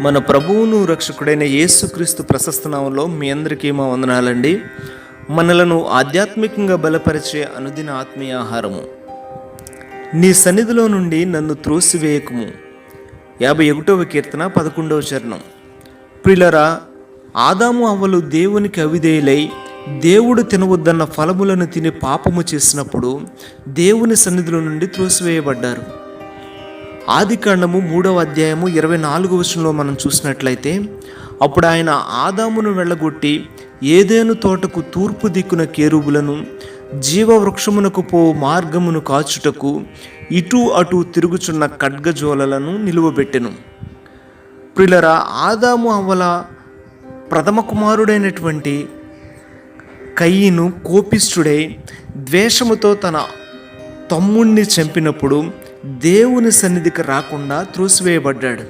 మన ప్రభువును రక్షకుడైన యేసుక్రీస్తు ప్రశస్తనామంలో మీ అందరికీ మా వందనాలండి. మనలను ఆధ్యాత్మికంగా బలపరిచే అనుదిన ఆత్మీయ ఆహారము. నీ సన్నిధిలో నుండి నన్ను త్రోసివేయకము. యాభై ఒకటవ కీర్తన పదకొండవ చరణం. ప్రిలరా ఆదాము అవ్వలు దేవునికి అవిధేయులై దేవుడు తినవద్దన్న ఫలములను తిని పాపము చేసినప్పుడు దేవుని సన్నిధిలో నుండి త్రోసివేయబడ్డారు. ఆది కాండము మూడవ అధ్యాయము ఇరవై నాలుగు వర్షంలో మనం చూసినట్లయితే అప్పుడు ఆయన ఆదామును వెళ్ళగొట్టి ఏదేను తోటకు తూర్పు దిక్కున కేరుబులను జీవవృక్షమునకు పో మార్గమును కాచుటకు ఇటు అటు తిరుగుచున్న ఖడ్గజోలలను నిలువబెట్టెను. ప్రిలరా ఆదాము అవ్వల ప్రథమ కుమారుడైనటువంటి కయ్యను కోపిష్ఠుడై ద్వేషముతో తన తమ్ముణ్ణి చంపినప్పుడు దేవుని సన్నిధికి రాకుండా త్రోసివేయబడ్డాడు.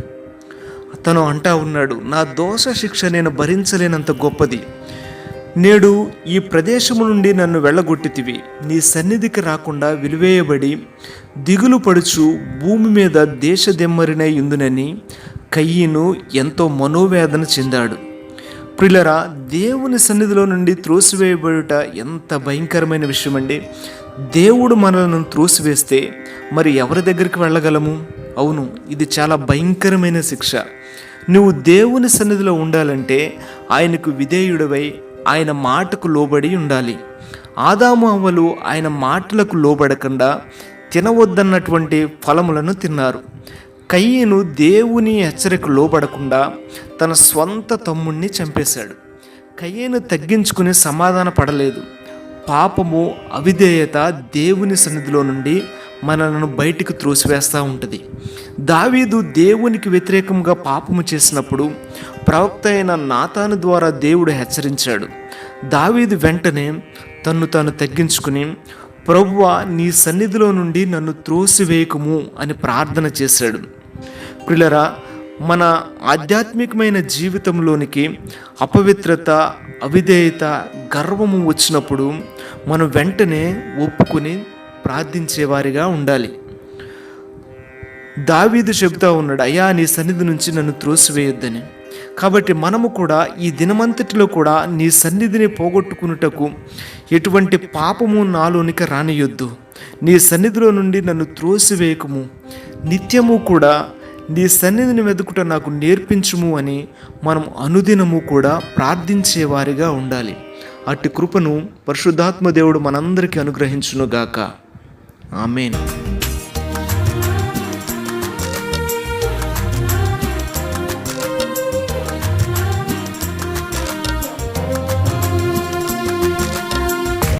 అతను అంటా ఉన్నాడు నా దోష శిక్ష నేను భరించలేనంత గొప్పది. నేడు ఈ ప్రదేశము నుండి నన్ను వెళ్ళగొట్టితివి. నీ సన్నిధికి రాకుండా విలువేయబడి దిగులు పడుచు భూమి మీద దేశదెమ్మరినై ఉందునని కయ్యను ఎంతో మనోవేదన చెందాడు. ప్రిలరా దేవుని సన్నిధిలో నుండి త్రోసివేయబడుట ఎంత భయంకరమైన విషయం అండి దేవుడు మనలను త్రోసివేస్తే మరి ఎవరి దగ్గరికి వెళ్ళగలము? అవును ఇది చాలా భయంకరమైన శిక్ష. నువ్వు దేవుని సన్నిధిలో ఉండాలంటే ఆయనకు విధేయుడవై ఆయన మాటకు లోబడి ఉండాలి. ఆదాము అవ్వలు ఆయన మాటలకు లోబడకుండా తినవద్దన్నటువంటి ఫలములను తిన్నారు. కయ్యను దేవుని హెచ్చరిక లోబడకుండా తన స్వంత తమ్ముణ్ణి చంపేశాడు. కయ్యను తగ్గించుకుని సమాధాన పడలేదు. పాపము అవిధేయత దేవుని సన్నిధిలో నుండి మనలను బయటికి త్రోసివేస్తూ ఉంటుంది. దావీదు దేవునికి వ్యతిరేకంగా పాపము చేసినప్పుడు ప్రవక్త అయిన నాతాను ద్వారా దేవుడు హెచ్చరించాడు. దావీదు వెంటనే తన్ను తాను తగ్గించుకుని ప్రభువ నీ సన్నిధిలో నుండి నన్ను త్రోసివేయకము అని ప్రార్థన చేశాడు. ప్రిలరా మన ఆధ్యాత్మికమైన జీవితంలోనికి అపవిత్రత అవిధేయత గర్వము వచ్చినప్పుడు మనం వెంటనే ఒప్పుకొని ప్రార్థించేవారిగా ఉండాలి. దావీదు చెబుతా ఉన్నాడు అయ్యా నీ సన్నిధి నుంచి నన్ను త్రోసివేయొద్దని. కాబట్టి మనము కూడా ఈ దినమంతటిలో కూడా నీ సన్నిధిని పోగొట్టుకున్నటకు ఎటువంటి పాపము నాలోనికి రానియొద్దు. నీ సన్నిధిలో నుండి నన్ను త్రోసివేయకము. నిత్యము కూడా నీ సన్నిధిని వెతుకుట నాకు నేర్పించుము అని మనం అనుదినము కూడా ప్రార్థించేవారిగా ఉండాలి. అట్టి కృపను పరిశుద్ధాత్మ దేవుడు మనందరికీ అనుగ్రహించునుగాక. ఆమెను.